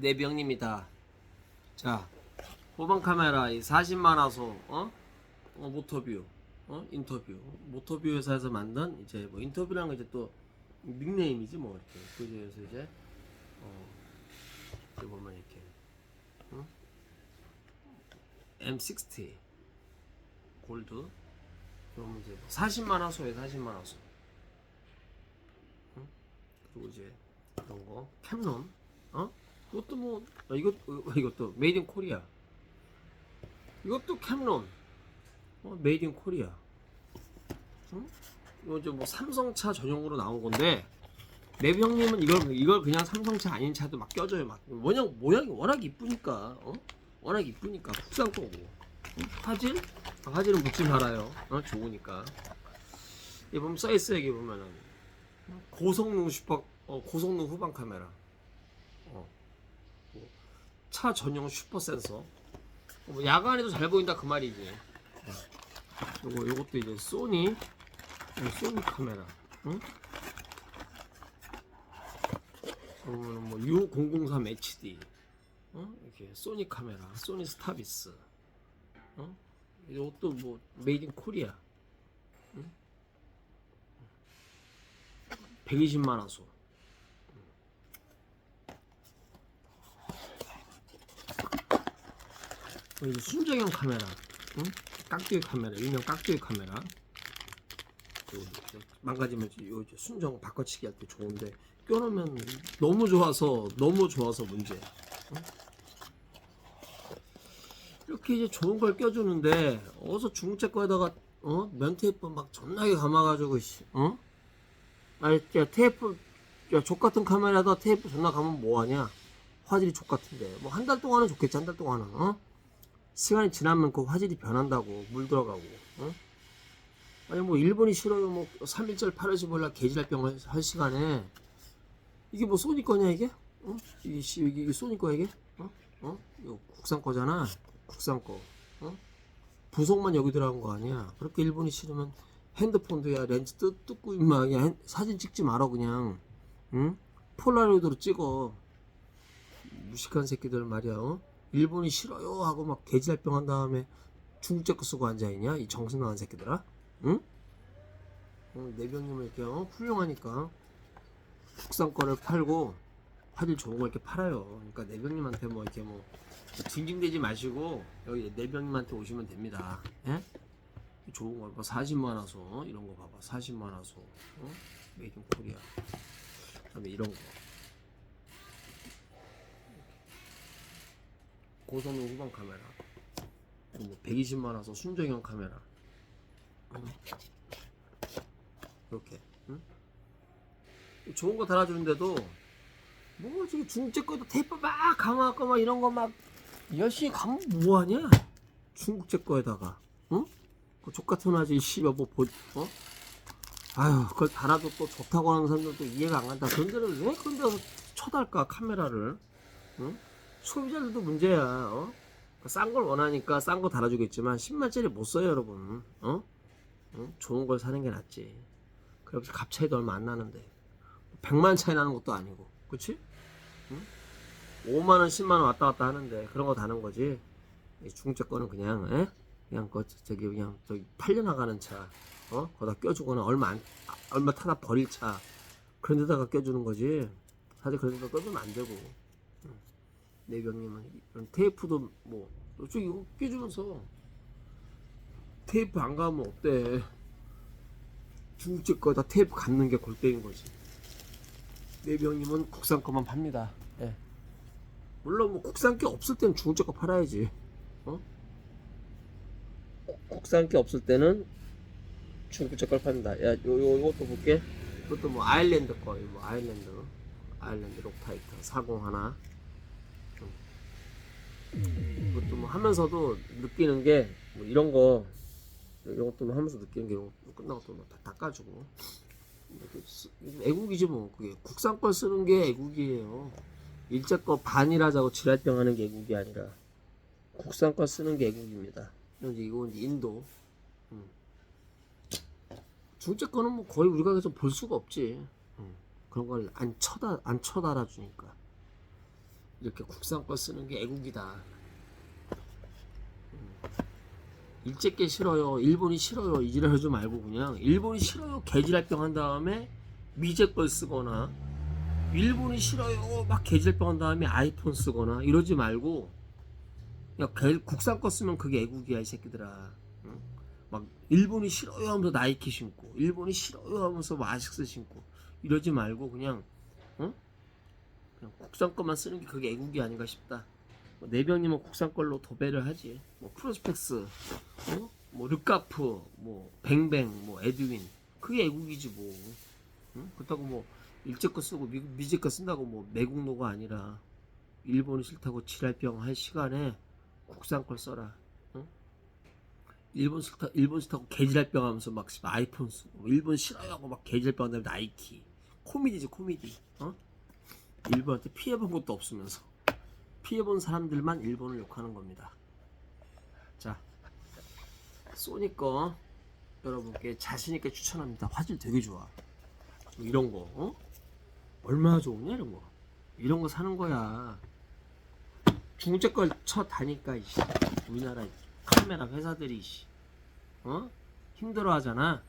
내병님이다. 자, 후방 카메라 이 40만 화소 어? 어 모터뷰 어 인터뷰 모터뷰 회사에서 만든 이제 뭐 인터뷰라는 거 이제 또 닉네임이지 뭐 이렇게 그래서 이제 어 이제 보면 이렇게 어? M60 골드 그러면 이제 40만 화소에 40만 화소 응? 그리고 이제 이런 거 캠론 어 이것도 뭐 아, 이것 어, 이것도 메이드 인 코리아 이것도 캠론 어, 메이드 인 코리아 응? 이거 이제 뭐 삼성차 전용으로 나온 건데 내비 형님은 이걸 이걸 그냥 삼성차 아닌 차도 막 껴줘요. 막 모양 모양이 워낙 이쁘니까 어? 워낙 이쁘니까 국산 거고. 응? 화질? 아, 화질은 묻지 말아요. 어 좋으니까. 이 보면 써 있어 여기 보면은 고성능 슈퍼 어, 고성능 후방 카메라 차 전용 슈퍼 센서 어, 뭐 야간에도 잘 보인다 그 말이지 어. 요거 요것도 이제 소니 어, 소니 카메라 응? 그러면 뭐 U003 HD 어? 이렇게 소니 카메라 소니 스타비스 어? 이것도 뭐 메이드 인 코리아 응? 120만 화소 이제 순정형 카메라 응? 깍두기 카메라 일명 깍두기 카메라 이제 망가지면 요 순정 바꿔치기 할 때 좋은데 껴놓으면 너무 좋아서 너무 좋아서 문제 응? 이렇게 이제 좋은 걸 껴주는데 어서 중국제 거에다가 어 면테이프 막 존나게 감아가지고 씨, 어? 아니 야 테이프 야 족같은 카메라에다 테이프 존나 감으면 뭐하냐 화질이 족같은데 뭐 한 달 동안은 좋겠지 한 달 동안은 어? 시간이 지나면 그 화질이 변한다고 물 들어가고 어? 아니 뭐 일본이 싫어요 뭐 3일절 8일씩 몰라 개질병 할 시간에 이게 뭐 소니 거냐 이게? 어? 이게, 씨, 이게, 소니 거야 이게? 어? 어? 이거 국산 거잖아 국산 거 어? 부속만 여기 들어간 거 아니야 그렇게 일본이 싫으면 핸드폰도 야 렌즈 뜯, 뜯고 임마 핸- 사진 찍지 말어 그냥 응? 폴라로이드로 찍어 무식한 새끼들 말이야 어? 일본이 싫어요 하고 막 개지랄병 한 다음에 중국제 거 쓰고 앉아있냐 이 정신 나간 새끼들아 응? 어, 내병님은 이렇게 어? 훌륭하니까 국산 거를 팔고 화질 좋은 거 이렇게 팔아요 그러니까 내병님한테 뭐 이렇게 뭐 징징대지 마시고 여기 내병님한테 오시면 됩니다 예? 좋은 거 봐. 40만 화소 이런 거 봐봐 40만 화소 어? 메이드 인 코리아 그다음에 이런 거 고성능 후방 카메라 뭐 120만 화소 순정형 카메라 응? 이렇게 응? 좋은 거 달아주는데도 뭐 지금 중국제 거도 테이프 막 감아갖고 막 이런 거 막 열심히 감으면 뭐하냐 중국제 거에다가 응? 그 족같은 아지 씨발 뭐 보, 어? 아유 그걸 달아도 또 좋다고 하는 사람들도 이해가 안 간다 그런 데를 왜 그런 데서 쳐달까 카메라를 응? 소비자들도 문제야 어? 싼 걸 원하니까 싼 거 달아주겠지만 10만짜리 못 써요 여러분 어? 응? 좋은 걸 사는 게 낫지 그렇게 값 차이도 얼마 안 나는데 100만 차이 나는 것도 아니고 그치? 응? 5만 원 10만 원 왔다 갔다 하는데 그런 거 다는 거지 이 중국제 거는 그냥 에? 그냥 그 저기 그냥 저기 팔려 나가는 차 어? 거기다 껴주거나 얼마 안 아, 얼마 타다 버릴 차 그런 데다가 껴주는 거지 사실 그런 데다 껴주면 안 되고 응. 내병님은 이런 테이프도 뭐 솔직히 이거 껴주면서 테이프 안 가면 어때 중국제 거다 테이프 감는 게 골때인 거지 내병님은 국산 거만 팝니다 예. 물론 뭐 국산 게 없을 땐 중국제 거 팔아야지 어? 국산 게 없을 때는 중국제 걸 판다. 야, 요, 요, 이것도 볼게. 이것도 뭐 아일랜드 거, 뭐 아일랜드, 아일랜드 록타이트 40 하나. 음. 이것도 뭐 하면서도 느끼는 게뭐 이런 거 이런 것도 뭐 하면서 느끼는 게 끝나고 또 다 닦아주고 이렇게 쓰- 애국이지 뭐 그게 국산 걸 쓰는 게 애국이에요. 일제 거 반일하자고 지랄병 하는 게 애국이 아니라 국산 거 쓰는 게 애국입니다. 이건 인도. 음. 중국제 거는 뭐 거의 우리가 그래서 볼 수가 없지. 음. 그런 걸 안 쳐다 안 쳐달아 주니까. 이렇게 국산 거 쓰는 게 애국이다. 음. 일제께 싫어요. 일본이 싫어요. 이지랄 하지 말고 그냥 일본이 싫어요. 개지랄병 한 다음에 미제 걸 쓰거나 일본이 싫어요. 막 개지랄병 한 다음에 아이폰 쓰거나 이러지 말고 야 개- 국산 거 쓰면 그게 애국이야 이 새끼들아. 응? 막 일본이 싫어요 하면서 나이키 신고 일본이 싫어요 하면서 뭐 아식스 신고 이러지 말고 그냥 응? 그냥 국산 것만 쓰는 게 그게 애국이 아닌가 싶다. 뭐 내병님은 국산 걸로 도배를 하지. 뭐 프로스펙스, 어? 뭐 르카프, 뭐 뱅뱅, 뭐 에드윈 그게 애국이지 뭐. 응? 그렇다고 뭐 일제 거 쓰고 미, 미제 거 쓴다고 뭐 매국노가 아니라 일본이 싫다고 지랄병 할 시간에 국산 걸 써라. 응? 일본 싫다 일본 싫다고 개지랄병 하면서 막 아이폰 쓰고 뭐 일본 싫어요 하고 막 개지랄병 한다음에 나이키 코미디지 코미디. 어? 일본한테 피해본 것도 없으면서 피해본 사람들만 일본을 욕하는 겁니다. 자, 소니 거 여러분께 자신 있게 추천합니다. 화질 되게 좋아. 뭐 이런 거, 어? 얼마나 좋으냐 이런 거. 이런 거 사는 거야. 중국제 걸 쳐다니까 이씨. 우리나라 카메라 회사들이 이씨. 어? 힘들어 하잖아.